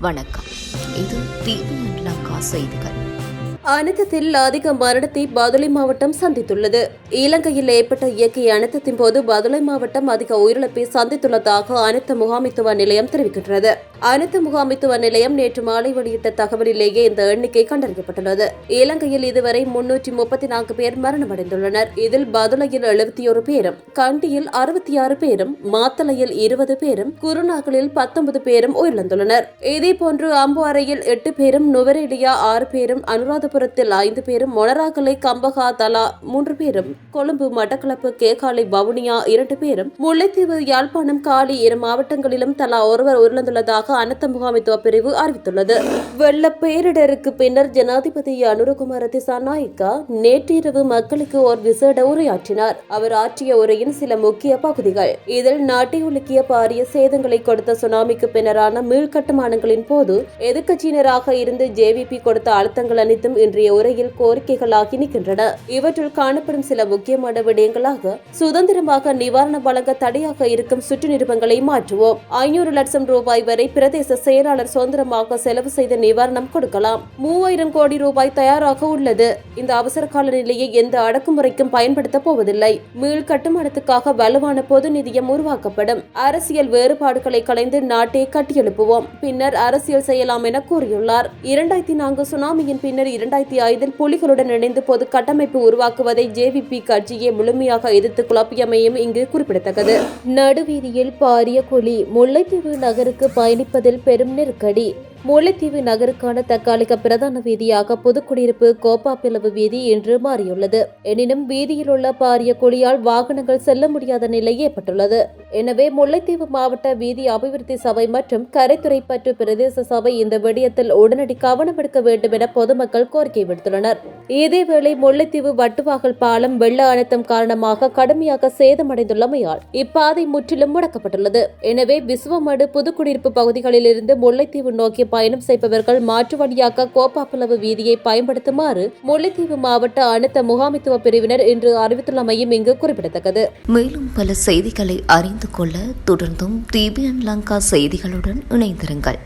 வணக்கம். இது TV and Lanka செய்திகள். அனர்த்தத்தில் அதிக மரணத்தை பதுளை மாவட்டம் சந்தித்துள்ளது. இலங்கையில் ஏற்பட்ட இயற்கை அனர்த்தத்தின் போது பதுளை மாவட்டம் அதிக உயிரிழப்பை சந்தித்துள்ளதாக அனர்த்த முகாமைத்துவ நிலையம் தெரிவிக்கின்றது. அனர்த்த முகாமைத்துவ நிலையம் நேற்று மாலை வெளியிட்ட தகவலிலேயே இந்த எண்ணிக்கை கண்டறியப்பட்டுள்ளது. இலங்கையில் இதுவரை முன்னூற்றி முப்பத்தி நான்கு பேர் மரணமடைந்துள்ளனர். இதில் பதுளையில் எழுபத்தி ஒரு பேரும் கண்டியில் அறுபத்தி ஆறு பேரும் மாத்தளையில் இருபது பேரும் குருநாகலில் பத்தொன்பது பேரும் உயிரிழந்துள்ளனர். இதேபோன்று அம்புவாரையில் எட்டு பேரும் நுவரெலியா ஆறு பேரும் நாகபுரத்தில் ஐந்து பேரும் மொனராகலை கம்பகா தலா மூன்று பேரும் கொழும்பு மட்டக்களப்பு கேகாலை வவுனியா இரண்டு பேரும் முல்லைத்தீவு யாழ்ப்பாணம் காலி இரு மாவட்டங்களிலும் தலா ஒருவர் உயிரிழந்துள்ளதாக அனர்த்த முகாமைத்துவ பிரிவு அறிவித்துள்ளது. வெள்ள பேரிடருக்கு பின்னர் ஜனாதிபதி அனுரகுமார திசாநாயக்கா நேற்றிரவு மக்களுக்கு ஒரு விசேட உரையாற்றினார். அவர் ஆற்றிய உரையின் சில முக்கிய பகுதிகள். இதில் நாட்டை உலுக்கிய பாரிய சேதங்களை கொடுத்த சுனாமிக்கு பின்னரான மீள்கட்டுமானங்களின் போது எதிர்க்கட்சியினராக இருந்து ஜேவிபி கொடுத்த அழுத்தங்கள் அனைத்தும் இன்றைய உரையில் கோரிக்கைகளாகி நிற்கின்றன. இவற்றுள் காணப்படும் சில முக்கியமான விடயங்களாக சுதந்திரமாக நிவாரணம் வழங்க தடையாக இருக்கும் சுற்று நிறுவனங்களை மாற்றுவோம். ஐநூறு லட்சம் ரூபாய் வரை பிரதேச செயலாளர் சுதந்திரமாக செலவு செய்த நிவாரணம் கொடுக்கலாம். மூவாயிரம் கோடி ரூபாய் தயாராக உள்ளது. இந்த அவசர கால நிலையை எந்த அடக்குமுறைக்கும் பயன்படுத்த போவதில்லை. மீள் கட்டுமானத்துக்காக வலுவான பொது நிதியம் உருவாக்கப்படும். அரசியல் வேறுபாடுகளை கலைந்து நாட்டை கட்டியெழுப்புவோம். பின்னர் அரசியல் செய்யலாம் என கூறியுள்ளார். இரண்டாயிரத்தி நான்கு சுனாமியின் பின்னர் இரண்டாயிரத்தி ஐந்தில் புலிகளுடன் இணைந்து பொது கட்டமைப்பு உருவாக்குவதை ஜேவிபி கட்சியே முழுமையாக எதிர்த்து குழப்பியமையும் இங்கு குறிப்பிடத்தக்கது. நடுவீதியில் பாரிய குழி முல்லைத்தீவு நகருக்கு பயணிப்பதில் பெரும் நெருக்கடி. முல்லைத்தீவு நகருக்கான தற்காலிக பிரதான வீதியாக புதுக்குடியிருப்பு கோப்பாப்பிளவு வீதி இன்று மாறியுள்ளது. எனினும் வீதியில் உள்ள பாரிய குழியால் வாகனங்கள் செல்ல முடியாத நிலை ஏற்பட்டுள்ளது. எனவே முல்லைத்தீவு மாவட்ட வீதி அபிவிருத்தி சபை மற்றும் கரைத்துறை பற்று பிரதேச சபை இந்த விடயத்தில் உடனடி கவனம் எடுக்க வேண்டும் என பொதுமக்கள் கோரிக்கை விடுத்துள்ளனர். இதேவேளை முல்லைத்தீவு வட்டுவாகல் பாலம் வெள்ள அழுத்தம் காரணமாக கடுமையாக சேதமடைந்துள்ளமையால் இப்பாதை முற்றிலும் முடக்கப்பட்டுள்ளது. எனவே விசுவமடு புதுக்குடியிருப்பு பகுதிகளிலிருந்து முல்லைத்தீவு நோக்கி பயணம் செய்பவர்கள் மாற்று வழியாக கோப்பாப்புலவு வீதியை பயன்படுத்துமாறு முல்லைத்தீவு மாவட்ட அனைத்த முகாமைத்துவ பிரிவினர் இன்று அறிவித்துள்ளமையும் இங்கு குறிப்பிடத்தக்கது. மேலும் பல செய்திகளை அறிந்து கொள்ள தொடர்ந்தும் டிபிஎன் லங்கா செய்திகளுடன் இணைந்திருங்கள்.